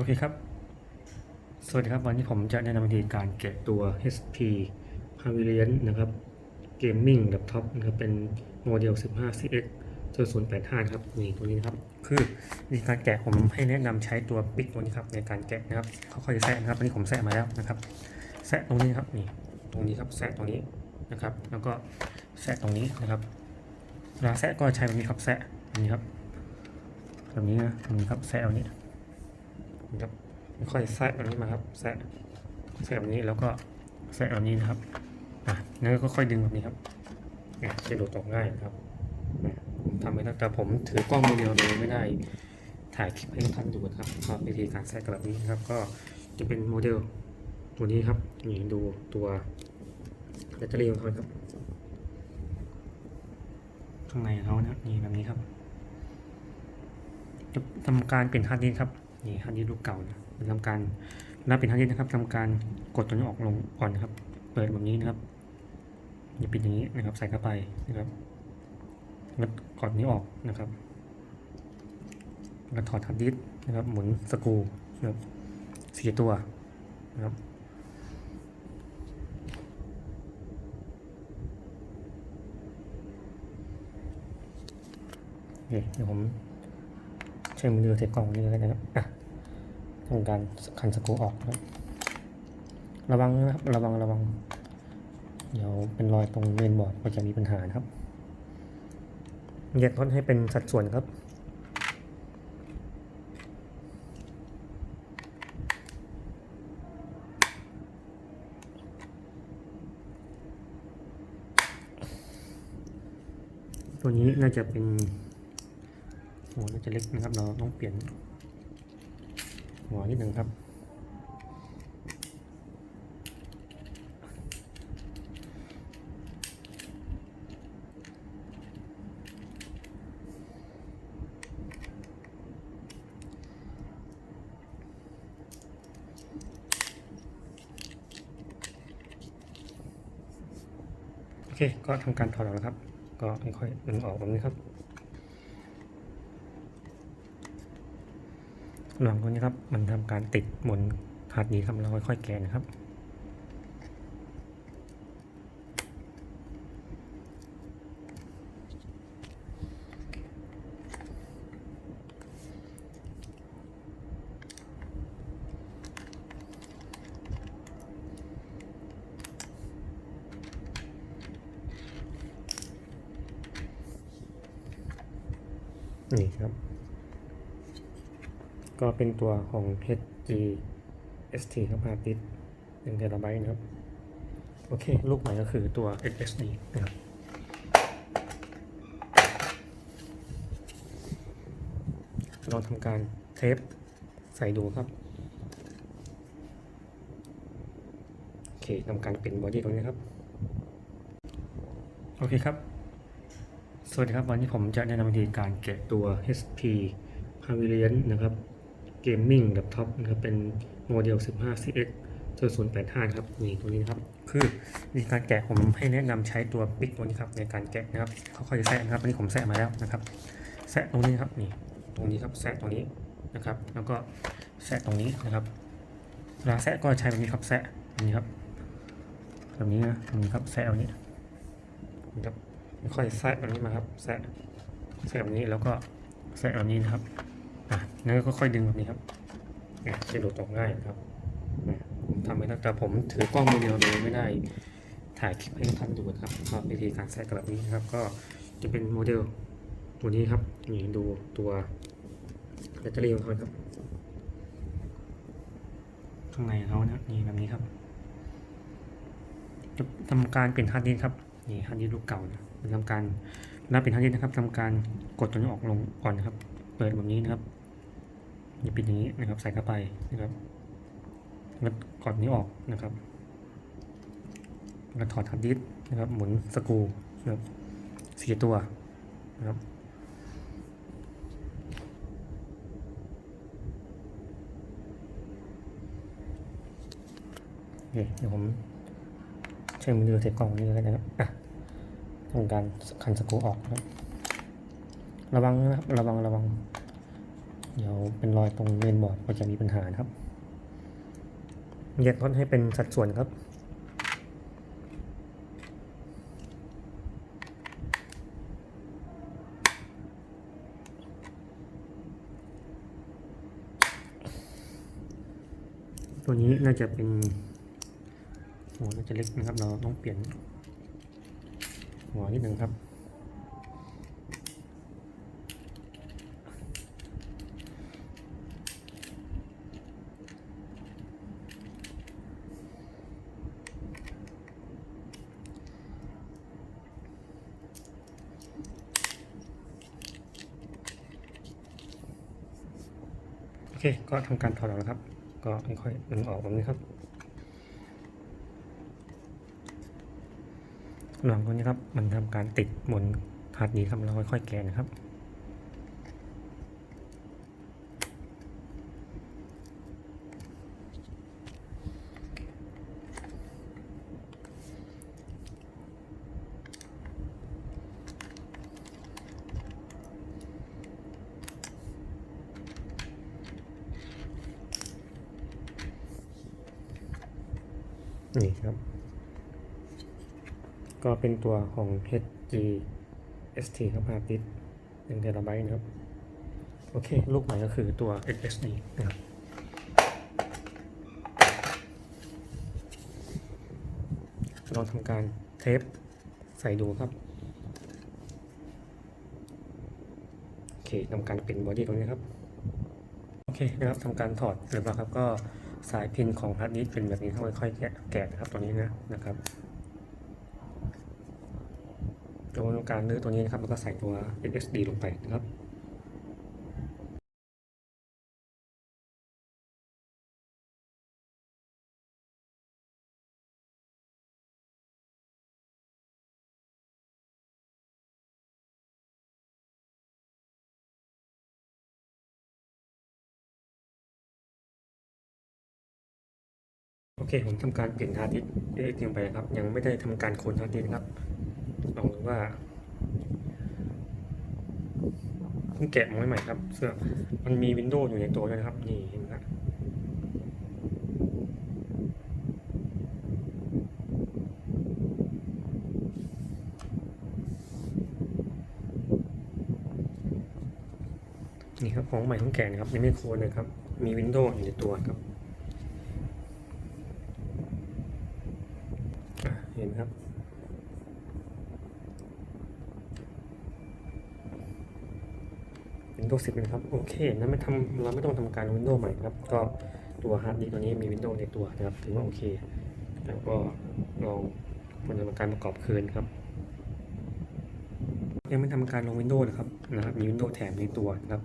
โอเคครับ สวัสดีครับ วันนี้ผมจะแนะนำวิธีการแกะตัว HP Pavilion นะครับ Gaming Laptop นะครับ เป็นโมเดล 15 CX 085นะครับ นี่ตัวนี้นะครับ คือวิธีการแกะผมให้แนะนำใช้ตัวปิกตัวนี้ครับ ในการแกะนะครับเขาค่อยๆแซะนะครับอันนี้ผมแซะมาแล้วนะครับ แซะตรงนี้ครับ นี่ ตรงนี้ครับ แซะตรงนี้นะครับ แล้วก็แซะตรงนี้นะครับเวลาแซะก็ใช้แบบนี้ครับ แซะแบบนี้ครับ แบบนี้นะนี่ครับ แซะเอานี้ นะครับค่อยแซะแบบนี้มาครับแซะแซะแบบนี้แล้วก็แซะแบบนี้นะครับอะแล้วก็ค่อยดึงแบบนี้ครับเนี่ยจะหลุดออกง่ายครับผมทำไปแล้วแต่ผมถือกล้องมือเดียวเลยไม่ได้ถ่ายคลิปให้ทุกท่านดูนะครับก็วิธีการแซะแบบนี้ครับ ก็จะเป็นโมเดลตัวนี้ครับนี่ดูตัวแบตเตอรี่ของเขาครับ ข้างในเขานะนี่แบบนี้ครับจะทำการเปลี่ยนฮาร์ดดิสครับ นี่ฮาร์ดดิสก์รูปเก่านะทำการเวลาเปลี่ยนฮาร์ดดิสก์นะครับทำการกดตัวนี้ออกลงก่อนนะครับ เปิดแบบนี้นะครับอย่าปิดอย่างนี้นะครับ ใส่เข้าไปนะครับแล้วกดนี้ออกนะครับแล้วถอดฮาร์ดดิสก์นะครับหมุนสกรูนะครับสี่ตัวนะครับโอเคเดี๋ยวผม ใช้มือเดียวเทกล่องนี้เลยนะครับอะทำการคันสกูออกนะครับระวังนะครับระวังระวัง เดี๋ยวเป็นรอยตรงเมนบอร์ดก็จะมีปัญหานะครับแยกท่อนให้เป็นสัดส่วนครับตัวนี้น่าจะเป็น หัวน่าจะเล็กนะครับ เราต้องเปลี่ยนหัวนิดหนึ่งครับ โอเค ก็ทำการถอดออกแล้วครับ ก็ค่อยๆดึงออกแบบนี้ครับ หลังตัวนี้ครับ มันทำการติดบนฮาร์ดดีสก์ครับเราค่อยๆแกะนะครับนี่ครับ ก็เป็นตัวของ HG ST ครับฮาร์ดดิสก์หนึ่งเทราไบต์นะครับ โอเค ลูกใหม่ก็คือตัว SSD นะครับเราทำการเทปใส่ดูครับ โอเคทำการเปลี่ยนบอดี้ตรงนี้ครับ โอเคครับ สวัสดีครับ วันนี้ผมจะแนะนำวิธีการแกะตัว HP Pavilion นะครับ Gaming Laptop นะครับเป็นโมเดล 15 CX 085ครับนี่ตัวนี้นะครับคือวิธีการแกะผมให้แนะนำใช้ตัวปิกตัวนี้ครับในการแกะนะครับเขาค่อยๆแซะนะครับอันนี้ผมแซะมาแล้วนะครับแซะตรงนี้ครับนี่ตรงนี้ครับแซะตรงนี้นะครับ แล้วก็แซะตรงนี้นะครับเวลาแซะก็ใช้แบบนี้ครับแซะแบบนี้ครับแบบนี้นะนี่ครับแซะเอานี้นะครับค่อยๆแซะแบบนี้มาครับแซะแซะแบบนี้แล้วก็แซะแบบนี้นะครับ อะแล้วก็ค่อยๆดึงแบบนี้ครับเนี่ยจะหลุดออกง่ายครับผมทำไปแล้วแต่ผมถือกล้องมือเดียวเลยไม่ได้ถ่ายคลิปให้ท่านดูนะครับก็วิธีการแซะแบบนี้นะครับ ก็จะเป็นโมเดลตัวนี้ครับนี่ดูตัวแบตเตอรี่ของเขาครับข้างในเขานะนี่แบบนี้ครับ จะทำการเปลี่ยนฮาร์ดดิสครับนี่ฮาร์ดดิสก์รูปเก่านะทำการเวลาเปลี่ยนฮาร์ดดิสนะครับทำการกดตัวนี้ออกลงก่อนนะครับ เปิดแบบนี้นะครับ อย่ปิดอย่างนี้นะครับ ใส่เข้าไปนะครับแล้วกดนี้ออกนะครับแล้วถอดฮาร์ดดิสก์นะครับ หมุนสกูนะครับสี่ตัวนะครับเดี๋ยวผมใช้มือเดียวเทกล่องนี้เลยนะครับอะทำการคันสกูออกนะครับระวังนะครับ ระวัง ระวัง เดี๋ยวเป็นรอยตรงเมนบอร์ดก็จะมีปัญหาครับแยกน็อตให้เป็นสัดส่วนครับตัวนี้น่าจะเป็นหัวน่าจะเล็กนะครับ เราต้องเปลี่ยนหัวนิดหนึ่งครับ เค ก็ทำการถอดออกแล้วครับ ก็ค่อยๆดึงออกแบบนี้ครับหลังตัวนี้ครับ มันทำการติดบนพาร์ดนี้ครับ เราค่อยๆแกะนะครับ นี่ครับ ก็เป็นตัวของ HG ST ครับฮาร์ดดิสหนึ่งเทราไบต์นะครับ โอเค ลูกใหม่ก็คือตัว SSD นะครับลองทำการเทปใส่ดูครับ โอเคทำการเป็นบอดี้ตรงนี้ครับ โอเคนะครับทำการถอดเสรียบร้อยครับก็ สายพินของฮาร์ดดิสก์เป็นแบบนี้ครับค่อยๆแกะแกะนะครับตัวนี้นะนะครับตัวการลื้อตัวนี้นะครับแล้วก็ใส่ตัว SSD ลงไปนะครับ โอเค ผมทำการเปลี่ยนฮาร์ดดิสก์เอ็กไปครับ ยังไม่ได้ทำการโคนฮาร์ดดิสก์นครับลองดูว่าเพิ่งแกะมาใหม่ครับ เสื้อมันมีวินโดว์อยู่ในตัวด้วยนะครับ นี่เห็นไหมครับนี่ครับของใหม่ของแกะนะครับยังไม่โคนเลยครับ มีวินโดว์อยู่ในตัวครับอะเห็นไหมครับ Windows 10นะครับ โอเคนะไม่ทำเราไม่ต้องทำการ Windows ใหม่ครับ ก็ตัวฮาร์ดดิสก์ตัวนี้มี Windows ในตัวนะครับ ถือว่าโอเค แล้วก็ลองมันทำการประกอบคืนครับ ยังไม่ทำการลง Windows นะครับนะครับ มี Windows แถมในตัวนะครับ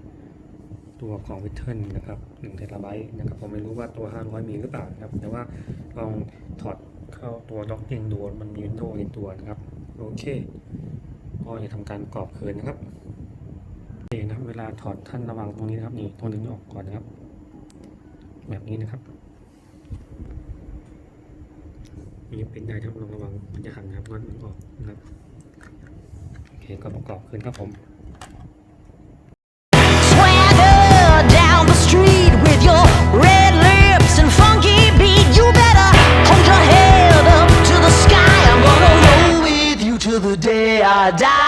ตัวของ w i t t e r นะครับ1เทราไบต์นะครับ ผมไม่รู้ว่าตัว 500 มีหรือเปล่านะครับ แต่ว่าลองถอดเข้าตัวด็อกเองดูมันมี Windows ในตัวนะครับ โอเค ก็จะทำการประกอบคืนนะครับ เอนะเวลาถอดท่านระวังตรงนี้นะครับนี่ตัวดึงออกก่อนนะครับ แบบนี้นะครับนี่เป็นได้ครับลองระวังมันจะหันนะครับน็อตมันออกนะครับโอเคก็ประกอบขึ้นครับผม die.